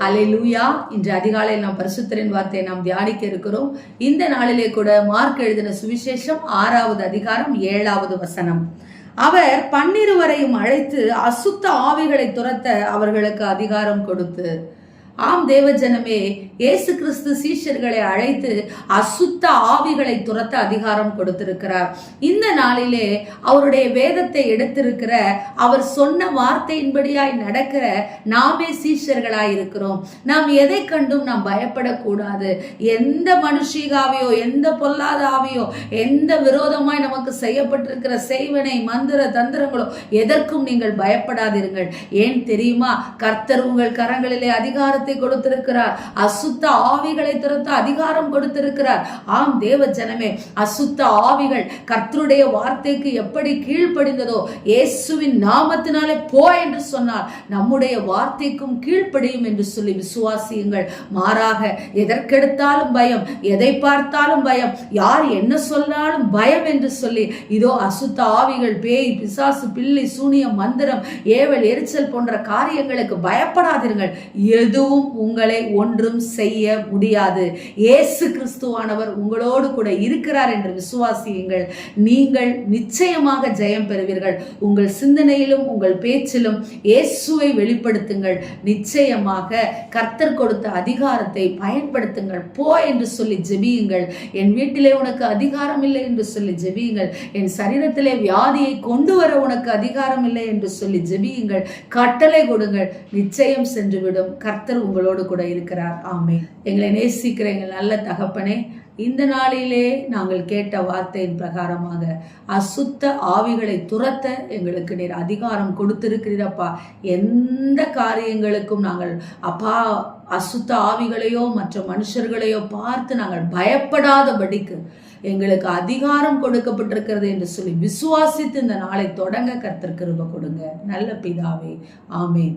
ஹalleluya. இன்று அதிகாலையில் நாம் பரிசுத்தரின் வார்த்தையை நாம் தியானிக்க இருக்கிறோம். இந்த நாளிலே கூட மார்க் எழுதின சுவிசேஷம் ஆறாவது அதிகாரம் ஏழாவது வசனம். அவர் பன்னிருவரையும் அழைத்து அசுத்த ஆவிகளை துரத்த அவர்களுக்கு அதிகாரம் கொடுத்து ஆம் தேவஜனமே இயேசு கிறிஸ்து சீஷர்களை அழைத்து அசுத்த ஆவிகளை துரத்த அதிகாரம் கொடுத்திருக்கிறார். இந்த நாளிலே அவருடைய வேதத்தை எடுத்திருக்கிற அவர் சொன்ன வார்த்தையின்படியாய் நடக்கிற நாமே சீஷர்களாய் இருக்கிறோம். நாம் எதை கண்டும் நாம் பயப்படக்கூடாது. எந்த மனுஷிகாவையோ எந்த பொல்லாத ஆவியோ எந்த விரோதமாய் நமக்கு செய்யப்பட்டிருக்கிற செய்வனை மந்திர தந்திரங்களோ எதற்கும் நீங்கள் பயப்படாதிருங்கள் ஏன் தெரியுமா? கர்த்தர் உங்கள் கரங்களிலே அதிகாரத்தை கொடுத்திருக்கிறார். அசுத்த ஆவிகளை துரத்த அதிகாரம் கொடுத்திருக்கிறார். ஆம் தேவ ஜனமே அசுத்த ஆவிகள் கர்த்தருடைய வார்த்தைக்கு எப்படி கீழ்ப்படிந்ததோ இயேசுவின் நாமத்தினாலே போ என்று சொன்னார். நம்முடைய வார்த்தைக்கும் கீழ்ப்படியும் என்று சொல்லி விசுவாசியுங்கள். மாறாக எதற்கெடுத்தாலும் பயம் எதை பார்த்தாலும் பயம் யார் என்ன சொன்னாலும் பயம் என்று சொல்லி இதோ அசுத்த ஆவிகள் பேய் பிசாசு பில்லி சூனியம் மந்திரம் ஏவல் எரிச்சல் போன்ற காரியங்களுக்கு பயப்படாதீர்கள் எதுவும் உங்களை ஒன்றும் செய்ய முடியாது. இயேசு கிறிஸ்துவானவர் உங்களோடு கூட இருக்கிறார் என்று விசுவாசியுங்கள். நீங்கள் நிச்சயமாக ஜெயம் பெறுவீர்கள். உங்கள் சிந்தனையிலும் உங்கள் பேச்சிலும் இயேசுவை வெளிப்படுத்துங்கள். நிச்சயமாக கர்த்தர் கொடுத்த அதிகாரத்தை பயன்படுத்துங்கள். போ என்று சொல்லி ஜெபியுங்கள். என் வீட்டிலே உனக்கு அதிகாரம் இல்லை என்று சொல்லி ஜெபியுங்கள். என் சரீரத்திலே வியாதியை கொண்டு வர உனக்கு அதிகாரம் இல்லை என்று சொல்லி ஜெபியுங்கள். கட்டளை கொடுங்கள். நிச்சயம் சென்றுவிடும். கர்த்தர் உங்களோடு கூட இருக்கிறார். ஆமே எங்களை நேசிக்கிற எங்கள் நல்ல தகப்பனே இந்த நாளிலே நாங்கள் கேட்ட வார்த்தையின் பிரகாரமாக அசுத்த ஆவிகளை துரத்த எங்களுக்கு நீர் அதிகாரம் கொடுத்திருக்கிறீரப்பா. எந்த காரியங்களுக்கும் நாங்கள் அப்பா அசுத்த ஆவிகளையோ மற்ற மனுஷர்களையோ பார்த்து நாங்கள் பயப்படாதபடிக்கு எங்களுக்கு அதிகாரம் கொடுக்கப்பட்டிருக்கிறது என்று சொல்லி விசுவாசித்து இந்த நாளை தொடங்க கர்த்தர் கொடுங்க. நல்ல பிதாவே ஆமேன்.